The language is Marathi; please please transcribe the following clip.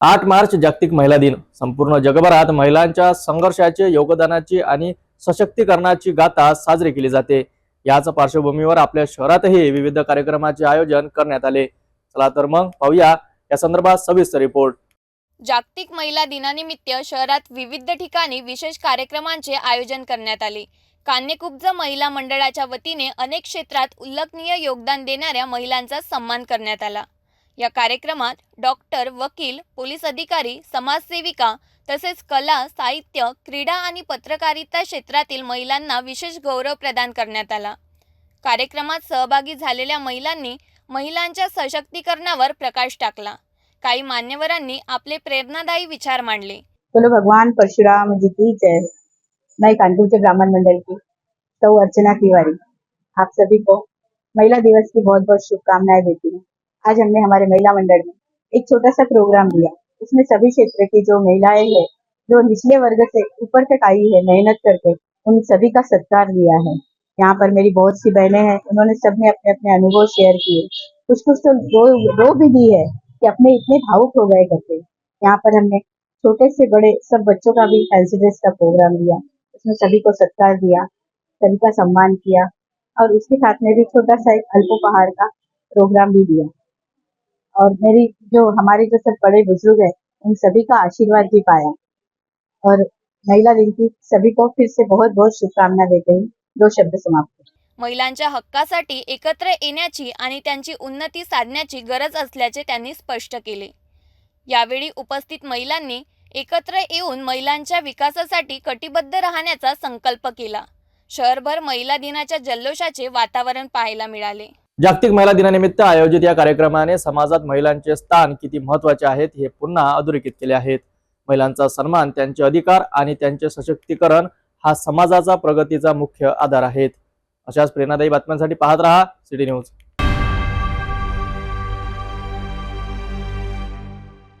आठ मार्च जागतिक महिला दिन. संपूर्ण जगभरात महिलांच्या संघर्षाचे योगदानाची आणि सशक्तीकरणाची गाथा साजरी केली जाते. याच पार्श्वभूमीवर आपल्या शहरातही विविध कार्यक्रमाचे आयोजन करण्यात आले. चला तर मग पाहूया या संदर्भात सविस्तर रिपोर्ट. जागतिक महिला दिनानिमित्त शहरात विविध ठिकाणी विशेष कार्यक्रमांचे आयोजन करण्यात आले. कान्यकुब्ज महिला मंडळाच्या वतीने अनेक क्षेत्रात उल्लेखनीय योगदान देणाऱ्या महिलांचा सन्मान करण्यात आला. या कार्यक्रमात डॉक्टर वकील पोलीस अधिकारी समाजसेविका तसेच कला साहित्य क्रीडा आणि पत्रकारिता क्षेत्रातील महिलांना विशेष गौरव प्रदान करण्यात आला. कार्यक्रमात सहभागी झालेल्या महिलांनी महिलांच्या सशक्तीकरणावर प्रकाश टाकला. काही मान्यवरांनी आपले प्रेरणादायी विचार मांडले. बोलो भगवान परशुराम जी की जय. मैं कानपुर ब्राह्मण मंडल की सौ अर्चना तिवारी. आप सभी को महिला दिवस की बहुत बहुत शुभकामनाएं देती हूँ. आज हमने हमारे महिला मंडल में एक छोटा सा प्रोग्राम दिया। उसमें सभी क्षेत्र की जो महिलाएँ हैं, जो निचले वर्ग से ऊपर तक आई है, मेहनत करके, उन सभी का सत्कार दिया है। यहाँ पर मेरी बहुत सी बहनें हैं, उन्होंने सबने अपने अपने अनुभव शेयर किए। कुछ कुछ तो रो रो भी दी है कि अपने इतने भावुक हो गए करके। यहाँ पर हमने छोटे से बड़े सब बच्चों का भी ड्रेस का प्रोग्राम दिया उसमें सभी को सत्कार दिया, सभी का सम्मान किया और उसके साथ में भी छोटा सा एक अल्पोपहार का प्रोग्राम भी दिया। और मेरी जो हमारे जो सब बड़े बुजुर्ग हैं उन सभी का आशीर्वाद भी पाया। और महिला दिन की सभी को फिर से बहुत बहुत शुभकामना देते हैं। दो शब्द समाप्त महिलांच्या हक्कासाठी एकत्र येण्याची आणि त्यांची उन्नती साधण्याची गरज असल्याचे त्यांनी स्पष्ट केले. यावेळी उपस्थित महिलांनी एकत्र येऊन महिलांच्या विकासासाठी कटिबद्ध राहण्याचा संकल्प केला. शहरभर महिला दिनाच्या जल्लोषाचे वातावरण पाहायला मिळाले. जागतिक महिला दिनानिमित्त आयोजित या कार्यक्रमाने समाजात महिलांचे स्थान किती महत्त्वाचे आहेत हे पुन्हा अधोरेखित केले आहेत. महिलांचा सन्मान त्यांचे अधिकार आणि त्यांचे सशक्तीकरण हा समाजाचा प्रगतीचा मुख्य आधार आहेत. अशाच प्रेरणादायी बातम्यांसाठी पाहत रहा सिटी न्यूज.